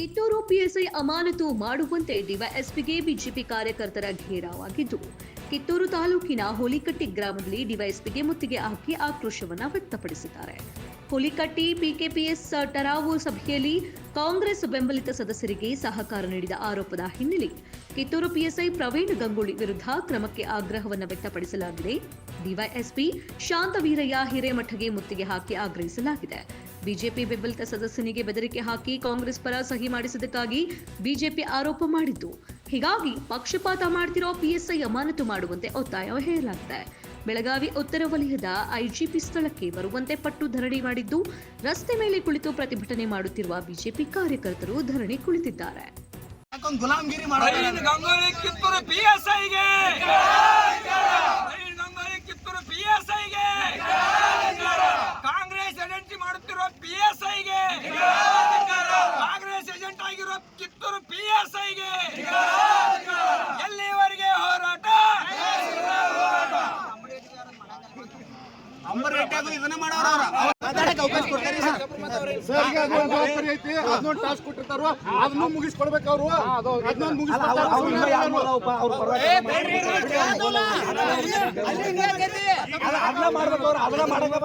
Kittur PSI ಅಮಾನತು ಮಾಡುವಂತೆ ಡಿವೈಎಸ್ಪಿಗೆ BJP ಕಾರ್ಯಕರ್ತರ ಘೇರಾವಾಗಿದ್ದು, ಕಿತ್ತೂರು ತಾಲೂಕಿನ ಹುಲಿಕಟ್ಟಿ ಗ್ರಾಮದಲ್ಲಿ ಡಿವೈಎಸ್ಪಿಗೆ ಮುತ್ತಿಗೆ ಹಾಕಿ ಆಕ್ರೋಶವನ್ನು ವ್ಯಕ್ತಪಡಿಸಿದ್ದಾರೆ. ಹುಲಿಕಟ್ಟಿ ಪಿಕೆಪಿಎಸ್ ಟರಾವು ಸಭೆಯಲ್ಲಿ ಕಾಂಗ್ರೆಸ್ ಬೆಂಬಲಿತ ಸದಸ್ಯರಿಗೆ ಸಹಕಾರ ನೀಡಿದ ಆರೋಪದ ಹಿನ್ನೆಲೆ ಕಿತ್ತೂರು ಪಿಎಸ್ಐ ಪ್ರವೀಣ್ ಗಂಗೂಳಿ ವಿರುದ್ಧ ಕ್ರಮಕ್ಕೆ ಆಗ್ರಹವನ್ನು ವ್ಯಕ್ತಪಡಿಸಲಾಗಿದೆ. ಡಿವೈಎಸ್ಪಿ ಶಾಂತವೀರಯ್ಯ ಹಿರೇಮಠಗೆ ಮುತ್ತಿಗೆ ಹಾಕಿ ಆಗ್ರಹಿಸಲಾಗಿದೆ. ಬಿಜೆಪಿ ಬೆಂಬಲಿತ ಸದಸ್ಯನಿಗೆ ಬೆದರಿಕೆ ಹಾಕಿ ಕಾಂಗ್ರೆಸ್ ಪರ ಸಹಿ ಮಾಡಿಸಿದ್ದಕ್ಕಾಗಿ ಬಿಜೆಪಿ ಆರೋಪ ಮಾಡಿದ್ದು. ಹೀಗಾಗಿ ಪಕ್ಷಪಾತ ಮಾಡ್ತಿರೋ ಪಿಎಸ್ಐ ಅಮಾನತು ಮಾಡುವಂತೆ ಒತ್ತಾಯ ಹೇರಲಾಗಿದೆ ಬೆಳಗಾವಿ ಉತ್ತರ ವಲಯದ ಐಜಿಪಿ ಸ್ಥಳಕ್ಕೆ ಬರುವಂತೆ ಪಟ್ಟು ಧರಣಿ ಮಾಡಿದ್ದು ರಸ್ತೆ ಮೇಲೆ ಕುಳಿತು ಪ್ರತಿಭಟನೆ ಮಾಡುತ್ತಿರುವ ಬಿಜೆಪಿ ಕಾರ್ಯಕರ್ತರು ಧರಣಿ ಕುಳಿತಿದ್ದಾರೆ. ಗುಲಾಮ್ಗಿರಿ ಮಾಡೋರು ಅವ್ರು ಅವಕಾಶ ಕೊಡ್ತಾರೆ ಸರ್ ಸರ್ ಐತಿ ಅದನ್ನೊಂದು ಟಾಸ್ಕ್ ಕೊಟ್ಟಿರ್ತಾರ ಅದನ್ನು ಮುಗಿಸ್ಕೊಡ್ಬೇಕು ಅವರು ಅದನ್ನೊಂದು ಮುಗಿಸ್ಕೊಡ್ತಾರೆ ಮಾಡ್ಬೇಕು ಅವ್ರು ಅದನ್ನ ಮಾಡಕ್ಕೆ